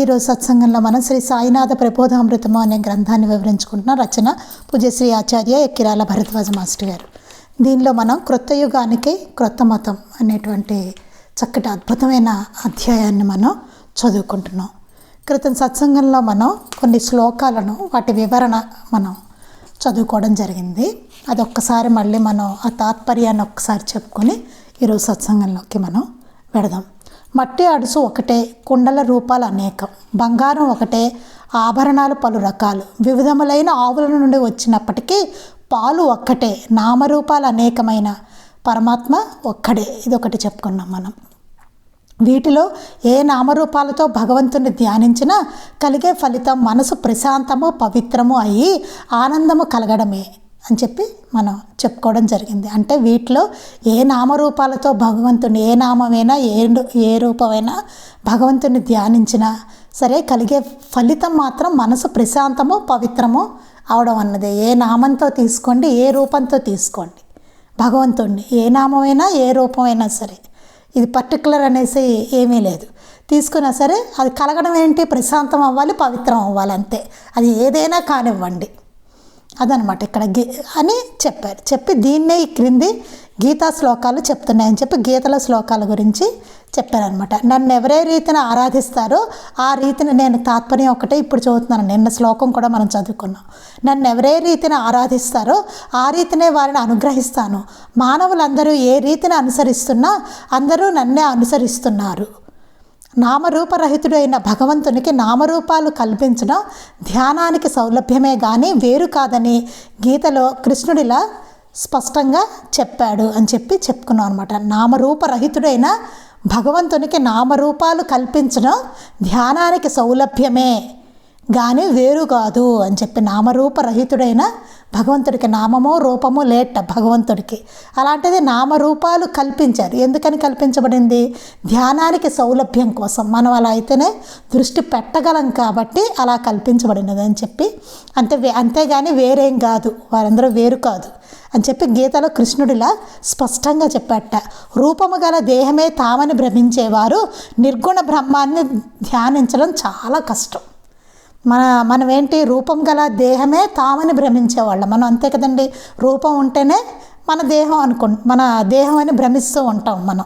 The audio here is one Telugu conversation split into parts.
ఈరోజు సత్సంగంలో మనం శ్రీ సాయినాథ ప్రబోధామృతము అనే గ్రంథాన్ని వివరించుకుంటున్న రచన పూజశ్రీ ఆచార్య ఎక్కిరాల భరద్వాజ మాస్టర్ గారు. దీనిలో మనం క్రొత్త యుగానికి క్రొత్త మతం అనేటువంటి చక్కటి అద్భుతమైన అధ్యాయాన్ని మనం చదువుకుంటున్నాం. క్రితం సత్సంగంలో మనం కొన్ని శ్లోకాలను వాటి వివరణ మనం చదువుకోవడం జరిగింది. అది ఒక్కసారి మళ్ళీ మనం ఆ తాత్పర్యాన్ని ఒక్కసారి చెప్పుకొని ఈరోజు సత్సంగంలోకి మనం వెడదాం మట్టి అడుసు ఒకటే కుండల రూపాలు అనేకం. బంగారం ఒకటే ఆభరణాలు పలు రకాలు. వివిధములైన ఆవుల నుండి వచ్చినప్పటికీ పాలు ఒక్కటే నామరూపాలు అనేకమైన పరమాత్మ ఒక్కడే. ఇది ఒకటి చెప్పుకున్నాం మనం. వీటిలో ఏ నామరూపాలతో భగవంతుని ధ్యానించినా కలిగే ఫలితం మనసు ప్రశాంతము పవిత్రము అయ్యి ఆనందము కలగడమే. అని చెప్పి మనం చెప్పుకోవడం జరిగింది. అంటే వీటిలో ఏ నామరూపాలతో భగవంతుని ఏ నామమైనా ఏ ఏ రూపమైనా భగవంతుని ధ్యానించినా సరే కలిగే ఫలితం మాత్రం మనసు ప్రశాంతము పవిత్రము అవడం అన్నది. ఏ నామంతో తీసుకోండి ఏ రూపంతో తీసుకోండి. భగవంతుణ్ణి ఏ నామమైనా ఏ రూపమైనా సరే. ఇది పర్టికులర్ అనేసి ఏమీ లేదు. తీసుకున్నా సరే అది కలగడం ఏంటి? ప్రశాంతం అవ్వాలి పవిత్రం అవ్వాలి అంతే. అది ఏదైనా కానివ్వండి. అదనమాట ఇక్కడ గీ అని చెప్పారు. చెప్పి దీన్నే ఈ క్రింది గీతా శ్లోకాలు చెప్తున్నాయని చెప్పి గీతల శ్లోకాల గురించి చెప్పారనమాట. నన్ను ఎవరే రీతిని ఆరాధిస్తారో ఆ రీతిని నేను తాత్పర్యం ఒకటే ఇప్పుడు చదువుతున్నాను. నిన్న శ్లోకం కూడా మనం చదువుకున్నాం. నన్ను ఎవరే రీతిని ఆరాధిస్తారో ఆ రీతినే వారిని అనుగ్రహిస్తాను. మానవులందరూ ఏ రీతిని అనుసరిస్తున్నా అందరూ నన్నే అనుసరిస్తున్నారు. నామరూపరహితుడైన భగవంతునికి నామరూపాలు కల్పించడం ధ్యానానికి సౌలభ్యమే కానీ వేరు కాదని గీతలో కృష్ణుడిలా స్పష్టంగా చెప్పాడు అని చెప్పి చెప్పుకున్నాం అనమాట నామరూపరహితుడైన భగవంతునికి నామరూపాలు కల్పించడం ధ్యానానికి సౌలభ్యమే కానీ వేరు కాదు అని చెప్పి నామరూపరహితుడైన భగవంతుడికి నామమో రూపమో లేట భగవంతుడికి. అలాంటిది నామరూపాలు కల్పించారు. ఎందుకని కల్పించబడింది? ధ్యానానికి సౌలభ్యం కోసం. మనం అలా అయితేనే దృష్టి పెట్టగలం కాబట్టి అలా కల్పించబడినది అని చెప్పి. అంతే అంతేగాని వేరేం కాదు. వారందరూ వేరు కాదు అని చెప్పి గీతలో కృష్ణుడిలా స్పష్టంగా చెప్పాట. రూపము గల దేహమే తామని భ్రమించేవారు నిర్గుణ బ్రహ్మాన్ని ధ్యానించడం చాలా కష్టం. మన మనం ఏంటి రూపం గల దేహమే తామని భ్రమించేవాళ్ళం. మనం అంతే కదండి. రూపం ఉంటేనే మన దేహం అనుకు మన దేహం అని భ్రమిస్తూ ఉంటాం మనం.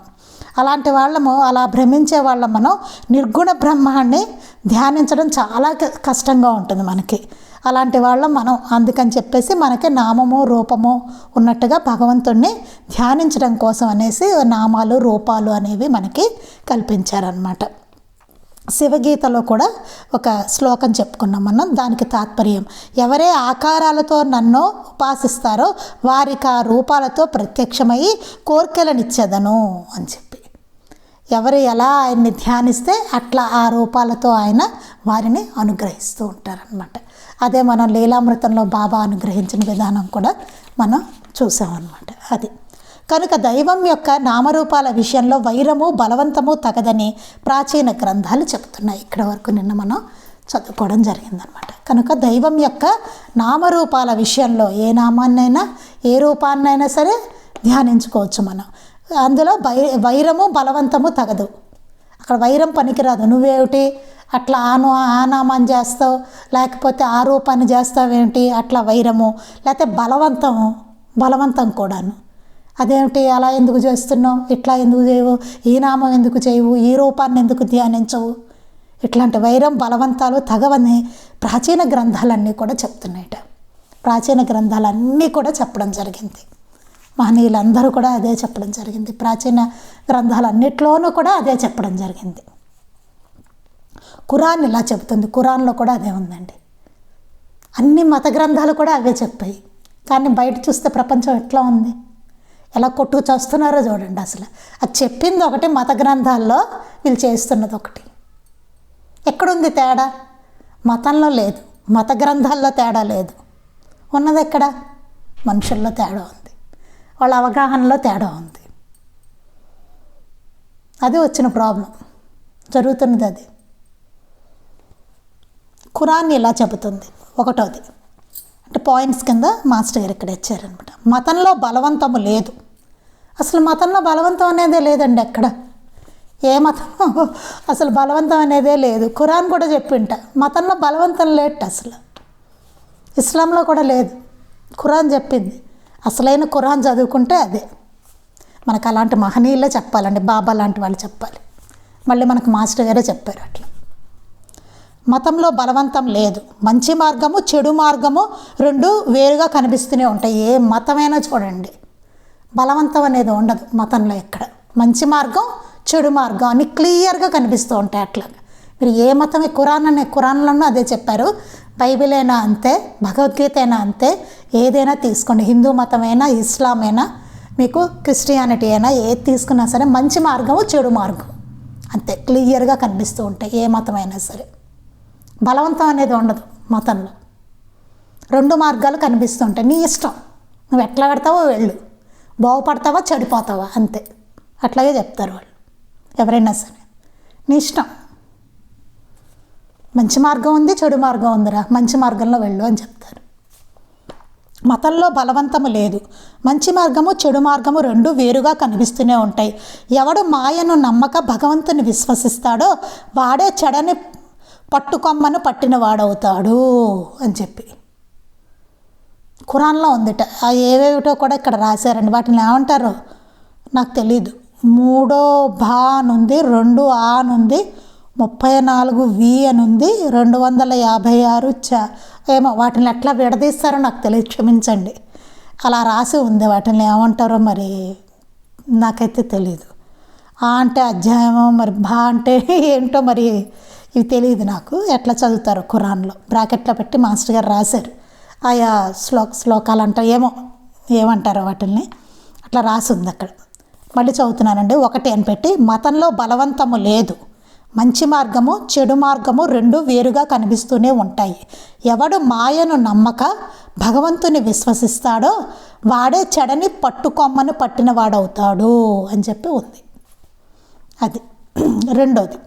అలాంటి వాళ్ళము అలా భ్రమించే వాళ్ళం మనం. నిర్గుణ బ్రహ్మాన్ని ధ్యానించడం చాలా కష్టంగా ఉంటుంది మనకి. అలాంటి వాళ్ళం మనం. అందుకని చెప్పేసి మనకి నామము రూపము ఉన్నట్టుగా భగవంతుణ్ణి ధ్యానించడం కోసం అనేసి నామాలు రూపాలు అనేవి మనకి కల్పించారనమాట శివగీతలో కూడా ఒక శ్లోకం చెప్పుకున్నాం మనం దానికి తాత్పర్యం. ఎవరే ఆకారాలతో నన్ను ఉపాసిస్తారో వారికి ఆ రూపాలతో ప్రత్యక్షమై కోరికలనిచ్చేదను అని చెప్పి. ఎవరు ఎలా ఆయన్ని ధ్యానిస్తే అట్లా ఆ రూపాలతో ఆయన వారిని అనుగ్రహిస్తూ ఉంటారనమాట అదే మనం లీలామృతంలో బాబా అనుగ్రహించిన విధానం కూడా మనం చూసామన్నమాట. అది. కనుక దైవం యొక్క నామరూపాల విషయంలో వైరము బలవంతము తగదని ప్రాచీన గ్రంథాలు చెప్తున్నాయి ఇక్కడ వరకు నిన్న మనం చదువుకోవడం జరిగిందనమాట కనుక దైవం యొక్క నామరూపాల విషయంలో ఏ నామాన్నైనా ఏ రూపాన్నైనా సరే ధ్యానించుకోవచ్చు మనం. అందులో వై వైరము బలవంతము తగదు. అక్కడ వైరం పనికిరాదు. నువ్వేమిటి? అట్లా ఆను ఆ నామాన్ని చేస్తావు? లేకపోతే ఆ రూపాన్ని చేస్తావేంటి అట్లా వైరము. లేకపోతే బలవంతము బలవంతం కూడాను. అదేమిటి? అలా ఎందుకు చేస్తున్నావు? ఇట్లా ఎందుకు చేయవు? ఈ నామం ఎందుకు చేయవు? ఈ రూపాన్ని ఎందుకు ధ్యానించవు? ఇట్లాంటి వైరం బలవంతాలు తగవని ప్రాచీన గ్రంథాలన్నీ కూడా చెప్తున్నాయట. ప్రాచీన గ్రంథాలన్నీ కూడా చెప్పడం జరిగింది. మహనీయులందరూ కూడా అదే చెప్పడం జరిగింది. ప్రాచీన గ్రంథాలన్నిట్లోనూ కూడా అదే చెప్పడం జరిగింది. ఖురాన్ ఇలా చెబుతుంది. ఖురాన్లో కూడా అదే ఉందండి. అన్ని మత గ్రంథాలు కూడా అవే చెప్పాయి. కానీ బయట చూస్తే ప్రపంచం ఎట్లా ఉంది? ఎలా కొట్టుకు చేస్తున్నారో చూడండి అసలు. అది చెప్పింది ఒకటి మత గ్రంథాల్లో వీళ్ళు చేస్తున్నది ఒకటి. ఎక్కడుంది తేడా? మతంలో లేదు. మత గ్రంథాల్లో తేడా లేదు. ఉన్నది ఎక్కడ? మనుషుల్లో తేడా ఉంది. వాళ్ళ అవగాహనలో తేడా ఉంది. అది వచ్చిన ప్రాబ్లం. జరుగుతున్నది అది. ఖురాన్ ఇలా చెబుతుంది? ఒకటోది. అంటే పాయింట్స్ కింద మాస్టర్ గారు ఇక్కడ ఇచ్చారనమాట. మతంలో బలవంతము లేదు. అసలు మతంలో బలవంతం అనేదే లేదండి ఎక్కడ ఏ మతం అసలు బలవంతం అనేదే లేదు. ఖురాన్ కూడా చెప్పింట. మతంలో బలవంతం లేట్ అసలు. ఇస్లాంలో కూడా లేదు. ఖురాన్ చెప్పింది. అసలైన ఖురాన్ చదువుకుంటే అదే. మనకు అలాంటి మహనీయులే చెప్పాలండి. బాబా లాంటి వాళ్ళు చెప్పాలి. మళ్ళీ మనకు మాస్టర్ గారే చెప్పారు అట్లా. మతంలో బలవంతం లేదు. మంచి మార్గము చెడు మార్గము రెండు వేరుగా కనిపిస్తూనే ఉంటాయి. ఏ మతమైనా చూడండి. బలవంతం అనేది ఉండదు మతంలో ఎక్కడ. మంచి మార్గం చెడు మార్గం అని క్లియర్గా కనిపిస్తూ ఉంటాయి అట్లా మీరు ఏ మతమే ఖురాన్ అనే ఖురాన్లోనూ అదే చెప్పారు. బైబిల్ అయినా అంతే భగవద్గీత అయినా అంతే ఏదైనా తీసుకోండి. హిందూ మతమైనా ఇస్లాం అయినా మీకు క్రిస్టియానిటీ అయినా ఏది తీసుకున్నా సరే మంచి మార్గము చెడు మార్గం అంతే. క్లియర్గా కనిపిస్తూ ఉంటాయి ఏ మతమైనా సరే. బలవంతం అనేది ఉండదు మతంలో. రెండు మార్గాలు కనిపిస్తుంటాయి. నీ ఇష్టం. నువ్వు ఎట్లా పెడతావో వెళ్ళు. బాగుపడతావా చెడిపోతావా? అంతే. అట్లాగే చెప్తారు వాళ్ళు. ఎవరైనా సరే. నీ ఇష్టం. మంచి మార్గం ఉంది చెడు మార్గం ఉందిరా. మంచి మార్గంలో వెళ్ళు అని చెప్తారు. మతంలో బలవంతము లేదు. మంచి మార్గము చెడు మార్గము రెండు వేరుగా కనిపిస్తూనే ఉంటాయి. ఎవడు మాయను నమ్మక భగవంతుని విశ్వసిస్తాడో వాడే చెడని పట్టుకొమ్మను పట్టిన వాడవుతాడు అని చెప్పి. ఖురాన్లో ఉందిట. ఆ ఏవేవిటో కూడా ఇక్కడ రాశారండి. వాటిని ఏమంటారు? నాకు తెలీదు. మూడో భా అనుంది రెండు ఆ అనుంది ముప్పై నాలుగు వి అని ఉంది రెండు వందల యాభై ఆరు చ. ఏమో వాటిని ఎట్లా విడదీస్తారో నాకు తెలియదు. క్షమించండి. అలా రాసి ఉంది. వాటిని ఏమంటారో మరి నాకైతే తెలీదు. ఆ అంటే అధ్యాయమో మరి భా అంటే ఏంటో మరి ఇవి తెలియదు నాకు ఎట్లా చదువుతారు ఖురాన్లో. బ్రాకెట్లో పెట్టి మాస్టర్ గారు రాశారు. ఆయా శ్లోక శ్లోకాలు అంట ఏమో ఏమంటారో వాటిల్ని. అట్లా రాసి ఉంది అక్కడ. మళ్ళీ చదువుతున్నానండి ఒకటి అని పెట్టి మతంలో బలవంతము లేదు. మంచి మార్గము చెడు మార్గము రెండు వేరుగా కనిపిస్తూనే ఉంటాయి. ఎవడు మాయను నమ్మక భగవంతుని విశ్వసిస్తాడో వాడే చెడని పట్టుకొమ్మను పట్టినవాడవుతాడు అని చెప్పి ఉంది. అది రెండోది.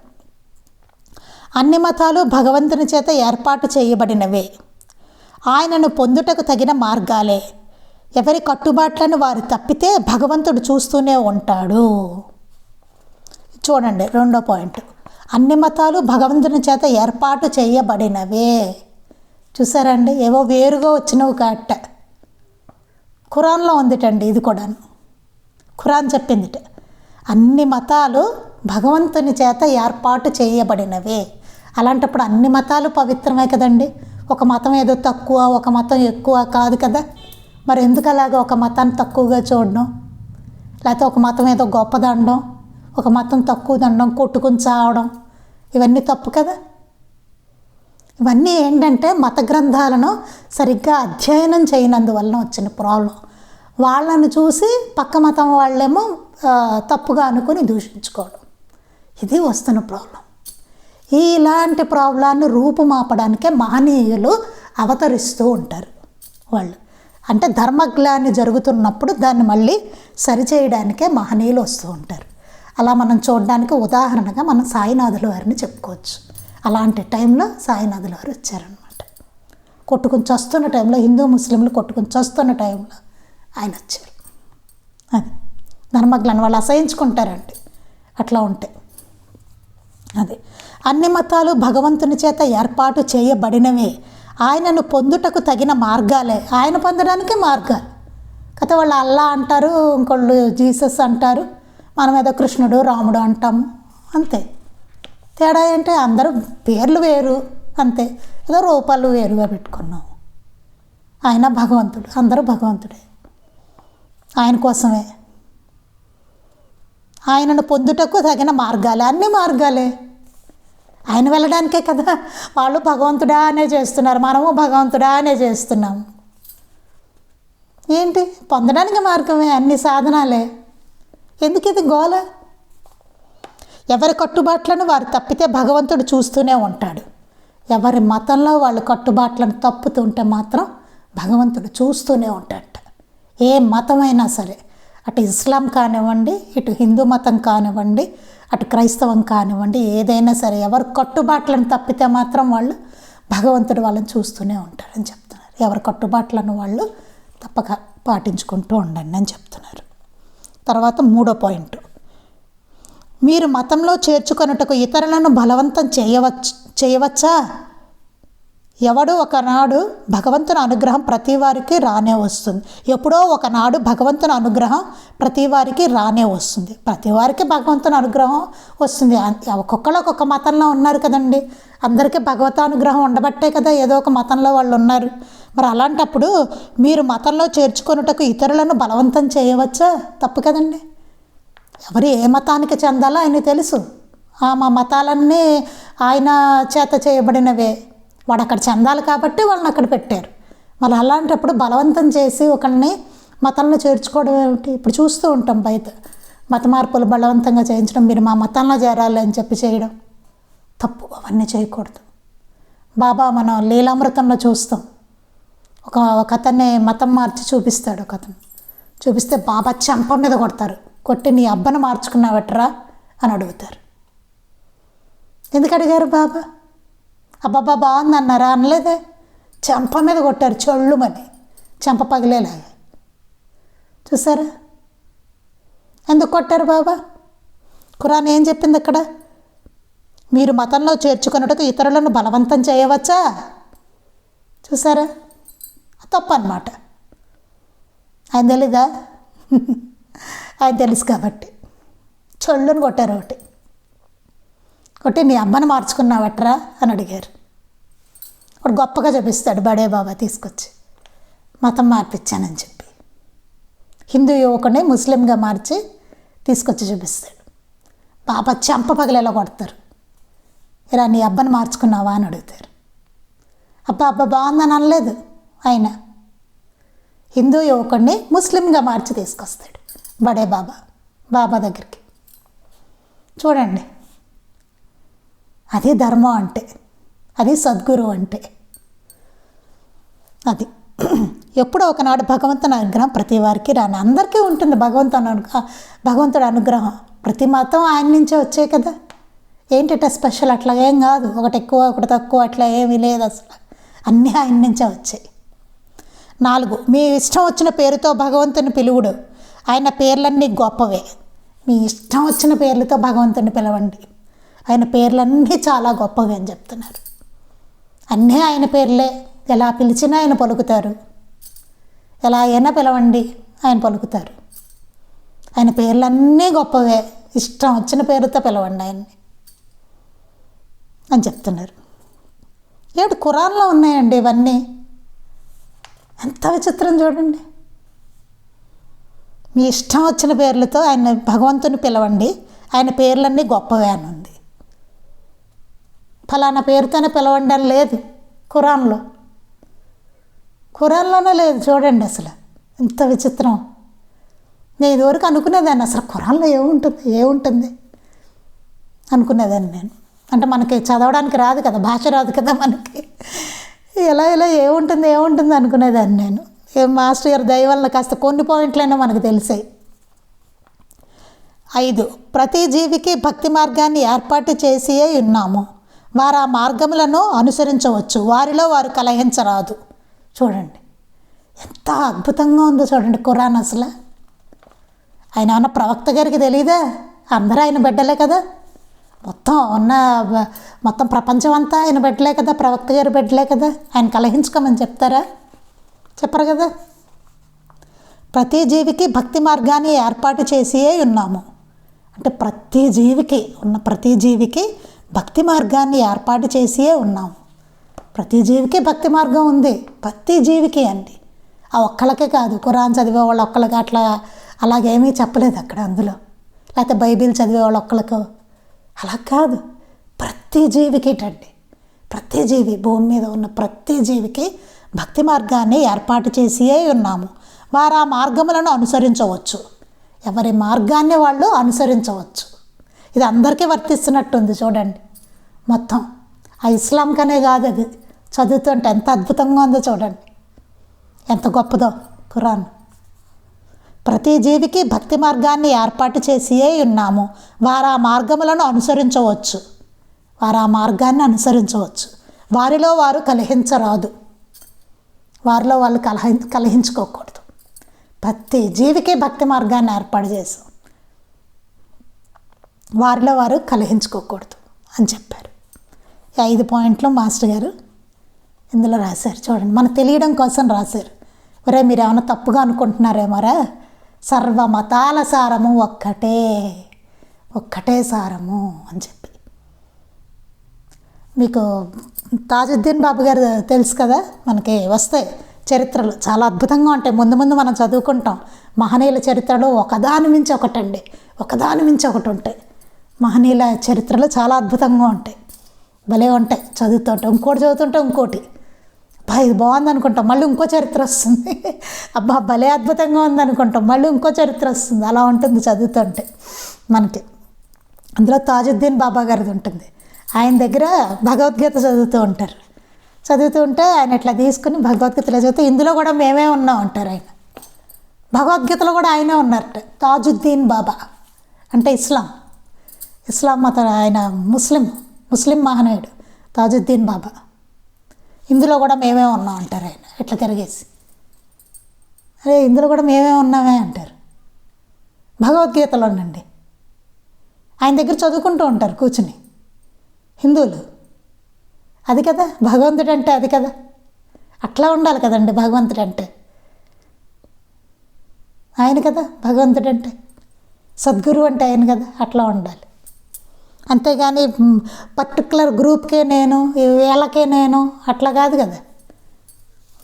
అన్ని మతాలు భగవంతుని చేత ఏర్పాటు చేయబడినవే. ఆయనను పొందుటకు తగిన మార్గాలే. ఎవరి కట్టుబాట్లను వారు తప్పితే భగవంతుడు చూస్తూనే ఉంటాడు. చూడండి రెండో పాయింట్. అన్ని మతాలు భగవంతుని చేత ఏర్పాటు చేయబడినవే. చూసారండి? ఏవో వేరుగా వచ్చినవి కాట ఖురాన్లో ఉందిటండి ఇది కూడాను. ఖురాన్ చెప్పిందిట. అన్ని మతాలు భగవంతుని చేత ఏర్పాటు చేయబడినవే. అలాంటప్పుడు అన్ని మతాలు పవిత్రమే కదండి. ఒక మతం ఏదో తక్కువ ఒక మతం ఎక్కువ కాదు కదా. మరి ఎందుకు అలాగ ఒక మతాన్ని తక్కువగా చూడడం? లేకపోతే ఒక మతం ఏదో గొప్పదండం ఒక మతం తక్కువ దండం కొట్టుకుని చావడం ఇవన్నీ తప్పు కదా. ఇవన్నీ ఏంటంటే మత గ్రంథాలను సరిగ్గా అధ్యయనం చేయనందువలన వచ్చిన ప్రాబ్లం. వాళ్ళని చూసి పక్క మతం వాళ్ళేమో తప్పుగా అనుకుని దూషించుకోవడం. ఇది వస్తున్న ప్రాబ్లం. ఇలాంటి ప్రాబ్లాన్ని రూపుమాపడానికే మహనీయులు అవతరిస్తూ ఉంటారు వాళ్ళు. అంటే ధర్మగ్లాన్ని జరుగుతున్నప్పుడు దాన్ని మళ్ళీ సరిచేయడానికే మహనీయులు వస్తూ ఉంటారు. అలా మనం చూడడానికి ఉదాహరణగా మనం సాయినాథుల వారిని చెప్పుకోవచ్చు. అలాంటి టైంలో సాయినాథుల వారు వచ్చారనమాట కొట్టుకుని చస్తున్న టైంలో హిందూ ముస్లింలు కొట్టుకుని చస్తున్న టైంలో ఆయన వచ్చారు. అది ధర్మగ్లాన్ని వాళ్ళు అసహించుకుంటారండి. అట్లా ఉంటే అది. అన్ని మతాలు భగవంతుని చేత ఏర్పాటు చేయబడినవే. ఆయనను పొందుటకు తగిన మార్గాలే. ఆయన పొందడానికే మార్గాలు. కథ వాళ్ళు అల్లా అంటారు ఇంకోళ్ళు జీసస్ అంటారు మనం ఏదో కృష్ణుడు రాముడు అంటాము. అంతే. తేడా ఏంటి? అందరూ పేర్లు వేరు. అంతే. ఏదో రూపాలు వేరుగా పెట్టుకున్నాం ఆయన భగవంతుడు అందరూ భగవంతుడే. ఆయన కోసమే. ఆయనను పొందుటకు తగిన మార్గాలే అన్ని మార్గాలే. ఆయన వెళ్ళడానికే కదా. వాళ్ళు భగవంతుడా అనే చేస్తున్నారు. మనము భగవంతుడా అనే చేస్తున్నాం. ఏంటి? పొందడానికి మార్గమే అన్ని సాధనాలే. ఎందుకు ఇది గోల? ఎవరి కట్టుబాట్లను వారు తప్పితే భగవంతుడు చూస్తూనే ఉంటాడు. ఎవరి మతంలో వాళ్ళు కట్టుబాట్లను తప్పుతుంటే మాత్రం భగవంతుడు చూస్తూనే ఉంటాడు ఏ మతమైనా సరే. అటు ఇస్లాం కానివ్వండి ఇటు హిందూ మతం కానివ్వండి అటు క్రైస్తవం కానివ్వండి ఏదైనా సరే ఎవరు కట్టుబాట్లను తప్పితే మాత్రం వాళ్ళు భగవంతుడు వాళ్ళని చూస్తూనే ఉంటారని చెప్తున్నారు. ఎవరి కట్టుబాట్లను వాళ్ళు తప్పక పాటించుకుంటూ ఉండండి అని చెప్తున్నారు. తర్వాత మూడో పాయింట్. మీరు మతంలో చేర్చుకొనుటకు ఇతరులను బలవంతం చేయవచ్చు చేయవచ్చా? ఎవడో ఒకనాడు భగవంతుని అనుగ్రహం ప్రతి వారికి రానే వస్తుంది. ఎప్పుడో ఒకనాడు భగవంతుని అనుగ్రహం ప్రతి వారికి రానే వస్తుంది. ప్రతి వారికి భగవంతుని అనుగ్రహం వస్తుంది. ఒక్కొక్కరు ఒక్కొక్క మతంలో ఉన్నారు కదండి. అందరికీ భగవతానుగ్రహం ఉండబట్టే కదా ఏదో ఒక మతంలో వాళ్ళు ఉన్నారు. మరి అలాంటప్పుడు మీరు మతంలో చేర్చుకొనుటకు ఇతరులను బలవంతం చేయవచ్చా? తప్పు కదండి. ఎవరు ఏ మతానికి చెందాలో ఆయన తెలుసు. ఆ మా మతాలన్నీ ఆయన చేత చేయబడినవే. వాడు అక్కడ చెందాలి కాబట్టి వాళ్ళని అక్కడ పెట్టారు. మరి అలాంటప్పుడు బలవంతం చేసి ఒకరిని మతంలో చేర్చుకోవడం ఏమిటి? ఇప్పుడు చూస్తూ ఉంటాం బయట. మత మార్పులు బలవంతంగా చేయించడం మీరు మా మతంలో చేరాలి అని చెప్పి చేయడం. తప్పు అవన్నీ చేయకూడదు. బాబా మనం లీలామృతంలో చూస్తాం. ఒక ఒక అతన్ని మతం మార్చి చూపిస్తాడు ఒక అతను. చూపిస్తే బాబా చెంప మీద కొడతారు. కొట్టి నీ అబ్బను మార్చుకున్నావట్రా? అని అడుగుతారు. ఎందుకు అడిగారు బాబా? అబ్బాబా బాగుంది అన్నారా అనలేదే. చెంప మీద కొట్టారు చొళ్ళుమని చెంప పగిలేలాగా. చూసారా? ఎందుకు కొట్టారు బాబా? ఖురాన్ ఏం చెప్పింది అక్కడ? మీరు మతంలో చేర్చుకున్నట్టుకు ఇతరులను బలవంతం చేయవచ్చా? చూసారా? తప్పు అన్నమాట. ఆయన తెలీదా? ఆయన తెలుసు కాబట్టి. చొళ్ళుని కొట్టారు ఒకటి. కొట్టి నీ అమ్మని మార్చుకున్నావట్రా? అని అడిగారు. వాడు గొప్పగా చూపిస్తాడు బడే బాబా తీసుకొచ్చి. మతం మార్పిచ్చానని చెప్పి. హిందూ యువకుని ముస్లింగా మార్చి తీసుకొచ్చి చూపిస్తాడు. బాబా చెంప పగలేలా కొడతారు? ఇలా నీ అబ్బని మార్చుకున్నావా? అని అడుగుతారు. అబ్బా అబ్బా బాగుందని అనలేదు ఆయన. హిందూ యువకుడిని ముస్లింగా మార్చి తీసుకొస్తాడు. బడే బాబా బాబా దగ్గరికి. చూడండి. అదే ధర్మం అంటే. అది సద్గురు అంటే. అది. ఎప్పుడో ఒకనాడు భగవంతుని అనుగ్రహం ప్రతి వారికి రాని అందరికీ ఉంటుంది భగవంతుని అనుగ్రహ భగవంతుడి అనుగ్రహం. ప్రతి మతం ఆయన నుంచే వచ్చాయి కదా. ఏంటంటే స్పెషల్? అట్లా ఏం కాదు. ఒకటి ఎక్కువ ఒకటి తక్కువ అట్లా ఏమీ లేదు అసలు. అన్నీ ఆయన నుంచే వచ్చాయి. నాలుగు మీ ఇష్టం వచ్చిన పేరుతో భగవంతుని పిలువుడు. ఆయన పేర్లన్నీ గొప్పవే. మీ ఇష్టం వచ్చిన పేర్లతో భగవంతుని పిలవండి. ఆయన పేర్లన్నీ చాలా గొప్పవి అని చెప్తున్నారు. అన్నీ ఆయన పేర్లే. ఎలా పిలిచినా ఆయన పలుకుతారు. ఎలా అయినా పిలవండి ఆయన పలుకుతారు. ఆయన పేర్లన్నీ గొప్పవే. ఇష్టం వచ్చిన పేరుతో పిలవండి ఆయన్ని అని చెప్తున్నారు. ఏమిటి కురాన్లో ఉన్నాయండి ఇవన్నీ? ఎంత విచిత్రం చూడండి. మీ ఇష్టం వచ్చిన పేర్లతో ఆయన భగవంతుని పిలవండి ఆయన పేర్లన్నీ గొప్పవే అని ఉంది. ఫలానా పేరుతోనే పిలవండి అని లేదు ఖురాన్లో. ఖురాన్లోనే లేదు చూడండి అసలు. ఎంత విచిత్రం. నేను ఇదివరకు అనుకునేదాన్ని అసలు ఖురాన్లో ఏముంటుంది ఏముంటుంది? అనుకునేదాన్ని నేను. అంటే మనకి చదవడానికి రాదు కదా భాష రాదు కదా మనకి. ఎలా ఇలా ఏముంటుంది ఏముంటుంది అనుకునేదాన్ని నేను. ఏ మాస్టర్ గారి దయ వల్ల కాస్త కొన్ని పాయింట్లైనా మనకు తెలిసాయి. ఐదు ప్రతి జీవికి భక్తి మార్గాన్ని ఏర్పాటు చేసియే ఉన్నాము. వారు ఆ మార్గములను అనుసరించవచ్చు. వారిలో వారు కలహించరాదు. చూడండి. ఎంత అద్భుతంగా ఉందో చూడండి ఖురాన్ అసలు. ఆయన ఉన్న ప్రవక్త గారికి తెలియదా అందరూ ఆయన బిడ్డలే కదా. మొత్తం ఉన్న మొత్తం ప్రపంచం అంతా ఆయన బిడ్డలే కదా ప్రవక్త గారి బిడ్డలే కదా. ఆయన కలహించుకోమని చెప్తారా? చెప్పరు కదా. ప్రతి జీవికి భక్తి మార్గాన్ని ఏర్పాటు చేసియే ఉన్నాము. అంటే ప్రతి జీవికి ఉన్న ప్రతి జీవికి భక్తి మార్గాన్ని ఏర్పాటు చేసియే ఉన్నాము ప్రతి జీవికి భక్తి మార్గం ఉంది. ప్రతి జీవికి అండి. ఆ ఒక్కళ్ళకే కాదు ఖురాన్ చదివే వాళ్ళు ఒక్కళ్ళకి అట్లా అలాగేమీ చెప్పలేదు అక్కడ అందులో. లేకపోతే బైబిల్ చదివే వాళ్ళు ఒక్కళ్ళకు అలా కాదు. ప్రతి జీవికి అండి ప్రతి జీవి భూమి మీద ఉన్న ప్రతి జీవికి భక్తి మార్గాన్ని ఏర్పాటు చేసియే ఉన్నాము. వారు ఆ మార్గములను అనుసరించవచ్చు. ఎవరి మార్గాన్ని వాళ్ళు అనుసరించవచ్చు. ఇది అందరికీ వర్తిస్తున్నట్టుంది చూడండి. మొత్తం. ఆ ఇస్లాంకనే కాదు అది. చదువుతుంటే ఎంత అద్భుతంగా ఉందో చూడండి. ఎంత గొప్పదో ఖురాన్. ప్రతి జీవికి భక్తి మార్గాన్ని ఏర్పాటు చేసియే ఉన్నాము వారు ఆ మార్గములను అనుసరించవచ్చు. వారు ఆ మార్గాన్ని అనుసరించవచ్చు. వారిలో వారు కలహించరాదు. వారిలో వాళ్ళు కలహ కలహించుకోకూడదు. ప్రతి జీవికి భక్తి మార్గాన్ని ఏర్పాటు చేసాం వారిలో వారు కలహించుకోకూడదు అని చెప్పారు. ఐదు పాయింట్లు మాస్టర్ గారు ఇందులో రాశారు. చూడండి మనకు తెలియడం కోసం రాశారు. ఒరే మీరు ఏమైనా తప్పుగా అనుకుంటున్నారేమోరా సర్వ మతాల సారము ఒక్కటే ఒక్కటే సారము అని చెప్పి. మీకు తాజుద్దీన్ బాబు గారు తెలుసు కదా మనకి వస్తాయి చరిత్రలు. చాలా అద్భుతంగా ఉంటాయి. ముందు ముందు మనం చదువుకుంటాం. మహనీయుల చరిత్రలో ఒకదాని మించి ఒకటండి. ఒకదాని మించి ఒకటి ఉంటాయి. మహనీయుల చరిత్రలు చాలా అద్భుతంగా ఉంటాయి. భలే ఉంటాయి చదువుతుంటాం ఇంకోటి చదువుతుంటాం ఇంకోటి. అబ్బా ఇది బాగుంది అనుకుంటాం మళ్ళీ ఇంకో చరిత్ర వస్తుంది. అబ్బా భలే అద్భుతంగా ఉంది అనుకుంటాం మళ్ళీ ఇంకో చరిత్ర వస్తుంది. అలా ఉంటుంది చదువుతుంటే మనకి. అందులో తాజుద్దీన్ బాబా గారిది ఉంటుంది. ఆయన దగ్గర భగవద్గీత చదువుతూ ఉంటారు. చదువుతూ ఉంటే ఆయన ఇట్లా తీసుకుని భగవద్గీతలో చదివితే ఇందులో కూడా మేమే ఉన్నాం అంటారు ఆయన. భగవద్గీతలో కూడా ఆయనే ఉన్నారట. తాజుద్దీన్ బాబా. అంటే ఇస్లాం. ఇస్లాం మత ఆయన ముస్లిం. ముస్లిం మహనాయుడు తాజుద్దీన్ బాబా. ఇందులో కూడా మేమే ఉన్నాం అంటారు ఆయన. ఇట్లా తిరిగేసి? అరే ఇందులో కూడా మేమే ఉన్నామే అంటారు. భగవద్గీతలోనండి ఆయన దగ్గర చదువుకుంటూ ఉంటారు కూర్చుని. హిందువులు. అది కదా? భగవంతుడు అంటే అది కదా? అట్లా ఉండాలి కదండి భగవంతుడు అంటే ఆయన కదా? భగవంతుడు అంటే సద్గురు అంటే ఆయన కదా? అట్లా ఉండాలి. అంతేగాని పర్టికులర్ గ్రూప్కే నేను వీళ్ళకే నేను అట్లా కాదు కదా.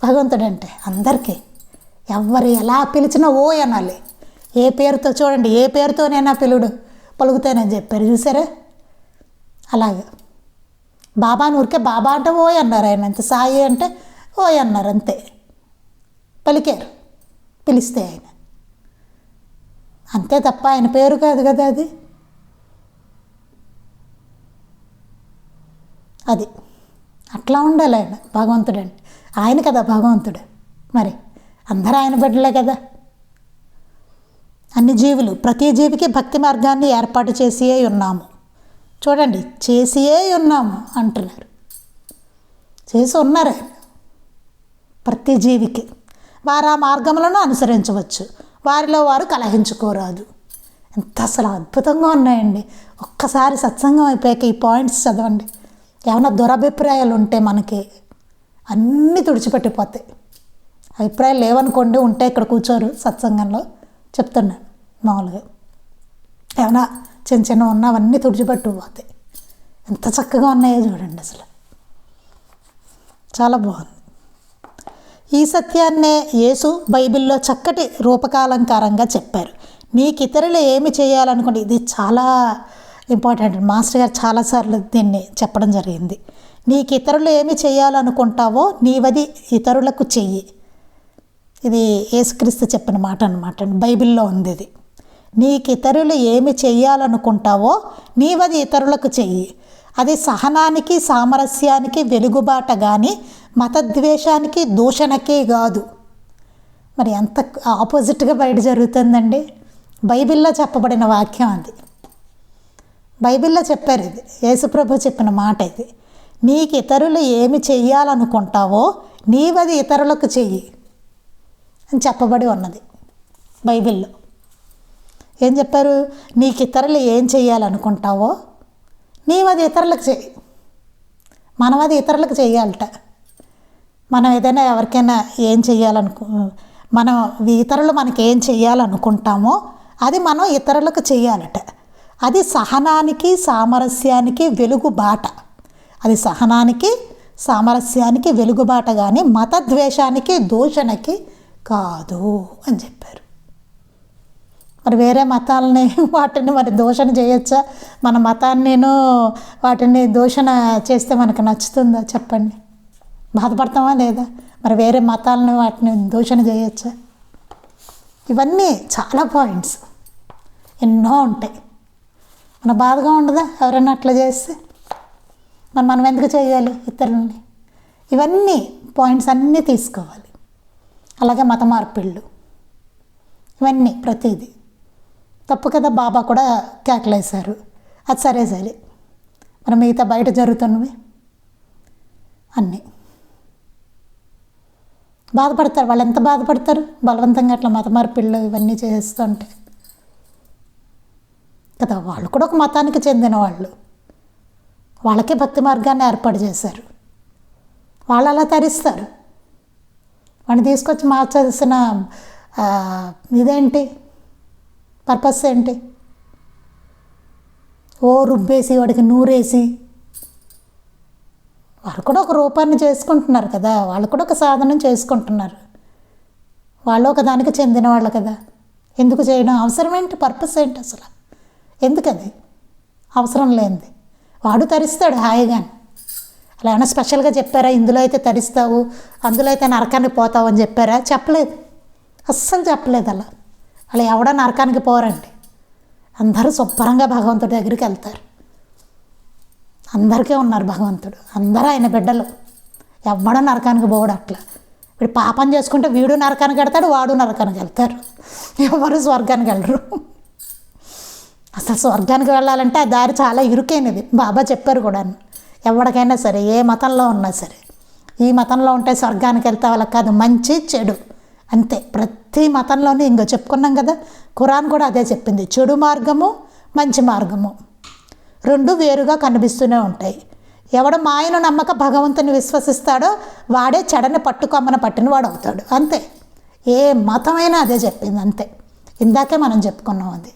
భగవంతుడు అంటే అందరికీ. ఎవరు ఎలా పిలిచినా ఓ అనాలి. ఏ పేరుతో చూడండి ఏ పేరుతోనైనా పిలుడు. పలుకుతానని చెప్పారు చూసారా? అలాగే. బాబాని ఊరికే బాబా అంటే ఓయ్ అన్నారు ఆయన. అంతే సాయి అంటే ఓయ్ అన్నారు అంతే. పలికారు పిలిస్తే ఆయన. అంతే తప్ప ఆయన పేరు కాదు కదా అది. అది. అట్లా ఉండాలి ఆయన భగవంతుడు అండి ఆయన కదా భగవంతుడు. మరి అందరూ ఆయన బిడ్డలే కదా. అన్ని జీవులు ప్రతి జీవికి భక్తి మార్గాన్ని ఏర్పాటు చేసియే ఉన్నాము. చూడండి చేసియే ఉన్నాము అంటున్నారు. చేసి ఉన్నారు ప్రతి జీవికి. వారు ఆ మార్గములను అనుసరించవచ్చు. వారిలో వారు కలహించుకోరాదు. ఎంత అసలు అద్భుతంగా ఉన్నాయండి. ఒక్కసారి సత్సంగం అయిపోయాక ఈ పాయింట్స్ చదవండి. ఏమైనా దురభిప్రాయాలు ఉంటే మనకి అన్నీ తుడిచిపెట్టిపోతాయి. అభిప్రాయాలు లేవనుకోండి ఉంటే ఇక్కడ కూర్చోరు సత్సంగంలో చెప్తున్నాను మామూలుగా. ఏమైనా చిన్న చిన్న ఉన్నవన్నీ తుడిచిపెట్టుకుపోతాయి. ఎంత చక్కగా ఉన్నాయో చూడండి అసలు. చాలా బాగుంది. ఈ సత్యాన్నే యేసు బైబిల్లో చక్కటి రూపకాలంకారంగా చెప్పారు. నీకు ఇతరులు ఏమి చేయాలనుకుంటే ఇది చాలా ఇంపార్టెంట్. మాస్టర్ గారు చాలాసార్లు దీన్ని చెప్పడం జరిగింది. నీకు ఇతరులు ఏమి చేయాలనుకుంటావో నీవది ఇతరులకు చెయ్యి. ఇది యేసుక్రీస్తు చెప్పిన మాట అనమాట బైబిల్లో ఉంది ఇది. నీకు ఇతరులు ఏమి చెయ్యాలనుకుంటావో నీవది ఇతరులకు చెయ్యి. అది సహనానికి సామరస్యానికి వెలుగుబాట కానీ మతద్వేషానికి దూషణకే కాదు. మరి ఎంత ఆపోజిట్గా బయట జరుగుతుందండి? బైబిల్లో చెప్పబడిన వాక్యం అది. బైబిల్లో చెప్పారు ఇది. యేసుప్రభు చెప్పిన మాట ఇది. నీకు ఇతరులు ఏమి చెయ్యాలనుకుంటావో నీవది ఇతరులకు చెయ్యి అని చెప్పబడి ఉన్నది బైబిల్లో. ఏం చెప్పారు? నీకు ఇతరులు ఏం చెయ్యాలనుకుంటావో నీవది ఇతరులకు చెయ్యి. మనం అది ఇతరులకు చెయ్యాలట. మనం ఏదైనా ఎవరికైనా ఏం చెయ్యాలనుకు మనం ఇతరులు మనకి ఏం చెయ్యాలనుకుంటామో అది మనం ఇతరులకు చెయ్యాలట. అది సహనానికి సామరస్యానికి వెలుగుబాట. అది సహనానికి సామరస్యానికి వెలుగుబాట కానీ మతద్వేషానికి దూషణకి కాదు అని చెప్పారు. మరి వేరే మతాలని వాటిని మరి దూషణ చేయొచ్చా? మన మతాన్ని నేను వాటిని దూషణ చేస్తే మనకు నచ్చుతుందా చెప్పండి? బాధపడతామా లేదా? మరి వేరే మతాలను వాటిని దూషణ చేయొచ్చా? ఇవన్నీ చాలా పాయింట్స్. ఎన్నో ఉంటాయి. మన బాధగా ఉండదా? ఎవరైనా అట్లా చేస్తే? మరి మనం ఎందుకు చేయాలి ఇతరులని? ఇవన్నీ పాయింట్స్ అన్నీ తీసుకోవాలి. అలాగే మత మార్పిళ్ళు. ఇవన్నీ ప్రతిదీ. తప్పు కదా బాబా కూడా కేకలేశారు అది సరే సరే మరి మిగతా బయట జరుగుతున్నవి? అన్నీ. బాధపడతారు. వాళ్ళు ఎంత బాధపడతారు? బలవంతంగా అట్లా మత మార్పిళ్ళు ఇవన్నీ చేస్తుంటే కదా వాళ్ళు కూడా ఒక మతానికి చెందిన వాళ్ళు వాళ్ళకే భక్తి మార్గాన్ని ఏర్పాటు చేశారు. వాళ్ళు అలా తరిస్తారు. వాడిని తీసుకొచ్చి మార్చాల్సిన ఇదేంటి? పర్పస్ ఏంటి? ఓ రుబ్బేసి వాడికి నూరేసి. వాళ్ళు కూడా ఒక రూపాన్ని చేసుకుంటున్నారు కదా వాళ్ళు కూడా ఒక సాధనం చేసుకుంటున్నారు. వాళ్ళు ఒక దానికి చెందిన వాళ్ళు కదా. ఎందుకు చేయడం? అవసరం ఏంటి పర్పస్ ఏంటి అసలు? ఎందుకది? అవసరం లేనిది. వాడు తరిస్తాడు హాయిగాని అలా ఏమైనా స్పెషల్గా చెప్పారా? ఇందులో అయితే తరిస్తావు అందులో అయితే నరకానికి పోతావు అని చెప్పారా? చెప్పలేదు. అస్సలు చెప్పలేదు అలా. అలా ఎవడ నరకానికి పోరండి. అందరూ శుభ్రంగా భగవంతుడి దగ్గరికి వెళ్తారు. అందరికీ ఉన్నారు భగవంతుడు. అందరూ ఆయన బిడ్డలు. ఎవ్వడో నరకానికి పోవడు అట్లా. ఇప్పుడు పాపం చేసుకుంటే వీడు నరకానికి వెళ్తాడు వాడు నరకానికి వెళ్తారు. ఎవరు స్వర్గానికి వెళ్ళరు. అసలు స్వర్గానికి వెళ్ళాలంటే ఆ దారి చాలా ఇరుకైనది. బాబా చెప్పారు కూడా ఎవరికైనా సరే ఏ మతంలో ఉన్నా సరే ఈ మతంలో ఉంటే స్వర్గానికి వెళ్తే వాళ్ళకి కాదు మంచి చెడు. అంతే. ప్రతి మతంలోనూ ఇంకో చెప్పుకున్నాం కదా ఖురాన్ కూడా అదే చెప్పింది. చెడు మార్గము మంచి మార్గము. రెండు వేరుగా కనిపిస్తూనే ఉంటాయి. ఎవడు మాయను నమ్మక భగవంతుని విశ్వసిస్తాడో వాడే చెడని పట్టుకొమ్మన పట్టిన వాడు అవుతాడు. అంతే. ఏ మతమైనా అదే చెప్పింది. అంతే. ఇందాకే మనం చెప్పుకున్నాం అది.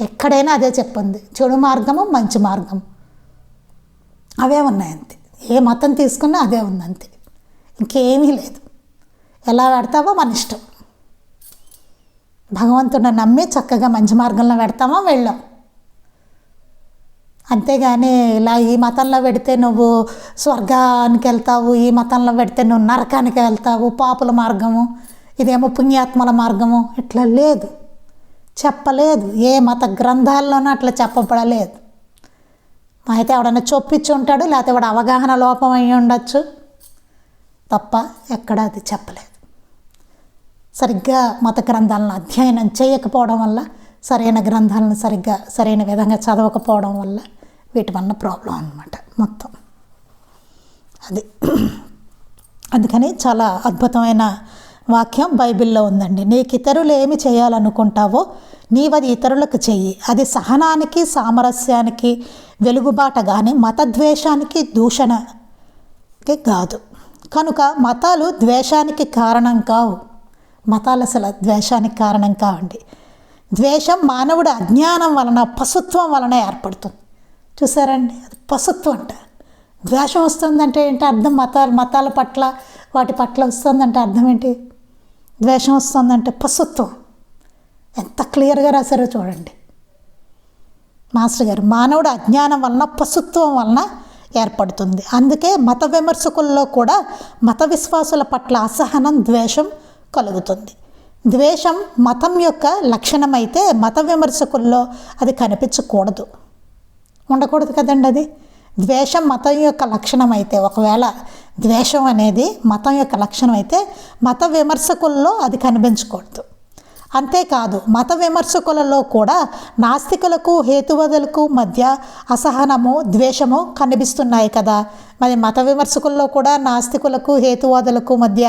ఎక్కడైనా అదే చెప్పింది. చెడు మార్గము మంచి మార్గం అవే ఉన్నాయి అంతే ఏ మతం తీసుకున్నా అదే ఉంది అంతే ఇంకేమీ లేదు. ఎలా పెడతావో మన ఇష్టం. భగవంతుడిని నమ్మి చక్కగా మంచి మార్గంలో పెడతామా వెళ్ళాం. అంతేగాని ఇలా ఈ మతంలో పెడితే నువ్వు స్వర్గానికి వెళ్తావు ఈ మతంలో పెడితే నువ్వు నరకానికి వెళ్తావు పాపుల మార్గము ఇదేమో పుణ్యాత్మల మార్గము ఇట్లా లేదు. చెప్పలేదు. ఏ మత గ్రంథాల్లోనూ అట్లా చెప్పబడలేదు. మా అయితే ఎవడన్నా చొప్పించి ఉంటాడు లేకపోతే వాడు అవగాహన లోపం అయి ఉండొచ్చు. తప్ప ఎక్కడ అది చెప్పలేదు. సరిగ్గా మత గ్రంథాలను అధ్యయనం చేయకపోవడం వల్ల సరైన గ్రంథాలను సరిగ్గా సరైన విధంగా చదవకపోవడం వల్ల వీటి వల్ల ప్రాబ్లం అనమాట మొత్తం. అది. అందుకని చాలా అద్భుతమైన వాక్యం బైబిల్లో ఉందండి. నీకు ఇతరులు ఏమి చేయాలనుకుంటావో నీవది ఇతరులకు చెయ్యి. అది సహనానికి సామరస్యానికి వెలుగుబాట కానీ మతద్వేషానికి దూషణకి కాదు. కనుక మతాలు ద్వేషానికి కారణం కావు. మతాలు అసలు ద్వేషానికి కారణం కావండి. ద్వేషం మానవుడి అజ్ఞానం వలన పశుత్వం వలన ఏర్పడుతుంది. చూసారండి? అది పశుత్వం అంట. ద్వేషం వస్తుందంటే ఏంటి అర్థం? మతాలు మతాల పట్ల వాటి పట్ల వస్తుందంటే అర్థం ఏంటి? ద్వేషం వస్తుందంటే పశుత్వం ఎంత క్లియర్గా రాశారో చూడండి. మాస్టర్ గారు మానవుడు అజ్ఞానం వలన పశుత్వం వలన ఏర్పడుతుంది. అందుకే మత విమర్శకుల్లో కూడా మత విశ్వాసుల పట్ల అసహనం ద్వేషం కలుగుతుంది. ద్వేషం మతం యొక్క లక్షణమైతే మత విమర్శకుల్లో అది కనిపించకూడదు. ఉండకూడదు కదండి అది ద్వేషం మతం యొక్క లక్షణం అయితే ఒకవేళ ద్వేషం అనేది మతం యొక్క లక్షణం అయితే మత విమర్శకుల్లో అది కనిపించకూడదు. అంతేకాదు మత విమర్శకులలో కూడా నాస్తికులకు హేతువదులకు మధ్య అసహనము ద్వేషము కనిపిస్తున్నాయి కదా. మరి మత విమర్శకుల్లో కూడా నాస్తికులకు హేతువాదులకు మధ్య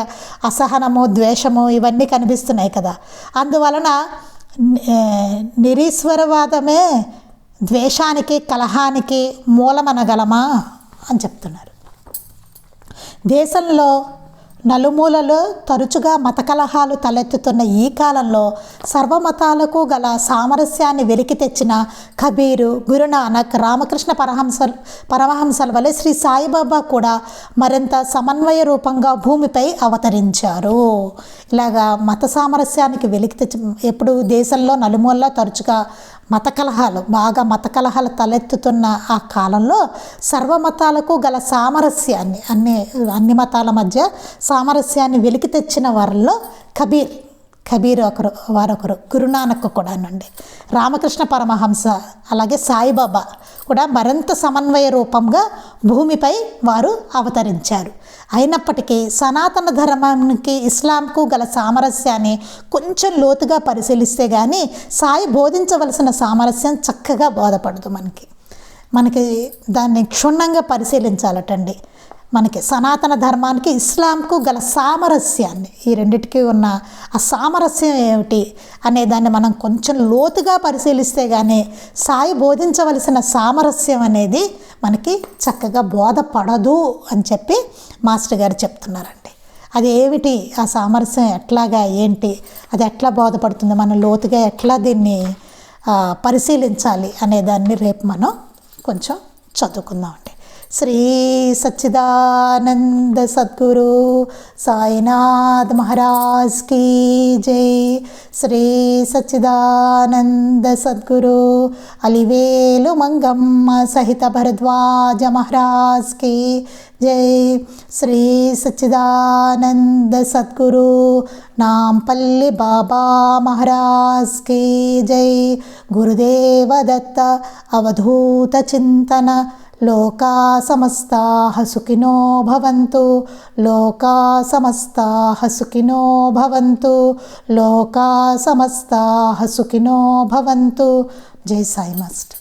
అసహనము ద్వేషము ఇవన్నీ కనిపిస్తున్నాయి కదా. అందువలన నిరీశ్వరవాదమే ద్వేషానికి కలహానికి మూలమనగలమా అని చెప్తున్నారు. దేశంలో నలుమూలలో తరచుగా మత కలహాలు తలెత్తుతున్న ఈ కాలంలో సర్వమతాలకు గల సామరస్యాన్ని వెలికి తెచ్చిన కబీరు గురునానక్ రామకృష్ణ పరహంసలు పరమహంసల వలె శ్రీ సాయిబాబా కూడా మరింత సమన్వయ రూపంగా భూమిపై అవతరించారు. ఇలాగా మత సామరస్యానికి వెలికి తెచ్చి ఎప్పుడు దేశంలో నలుమూలలో తరచుగా మత కలహాలు బాగా మత కలహాలు తలెత్తుతున్న ఆ కాలంలో సర్వమతాలకు గల సామరస్యాన్ని అన్ని అన్ని మతాల మధ్య సామరస్యాన్ని వెలికి తెచ్చిన వారిలో కబీర్. కబీర్ ఒకరు వారొకరు గురునానక్ కూడానండి రామకృష్ణ పరమహంస అలాగే సాయిబాబా కూడా మరింత సమన్వయ రూపంగా భూమిపై వారు అవతరించారు. అయినప్పటికీ సనాతన ధర్మానికి ఇస్లాంకు గల సామరస్యాన్ని కొంచెం లోతుగా పరిశీలిస్తే కానీ సాయి బోధించవలసిన సామరస్యం చక్కగా బోధపడదు మనకి. మనకి దాన్ని క్షుణ్ణంగా పరిశీలించాలటండి. మనకి సనాతన ధర్మానికి ఇస్లాంకు గల సామరస్యాన్ని ఈ రెండిటికి ఉన్న ఆ సామరస్యం ఏమిటి అనే దాన్ని మనం కొంచెం లోతుగా పరిశీలిస్తే కానీ సాయి బోధించవలసిన సామరస్యం అనేది మనకి చక్కగా బోధపడదు అని చెప్పి మాస్టర్ గారు చెప్తున్నారండి. అది ఏమిటి? ఆ సామరస్యం ఎట్లాగా ఏంటి? అది ఎట్లా బోధపడుతుంది? మనం లోతుగా ఎట్లా దీన్ని పరిశీలించాలి అనే దాన్ని రేపు మనం కొంచెం చదువుకుందామండి. श्री साईनाथ महाराज की जय। श्री श्रीसच्चिदानन्द सद्गुरु अलिवेलु मंगम्म सहित भरद्वाज महाराज की जय। श्री श्रीसच्चिदानन्द सद्गुरु नाम्पल्लिबाबा महाराज की जय। गुरुदेव दत्त अवधूत अवधूतचिन्तन లోకా సమస్తా హసుకినో భవంతు. లోకా సమస్తా హసుకినో భవంతు. లోకా సమస్తా హసుకినో భవంతు. జై సాయి మాస్టర్.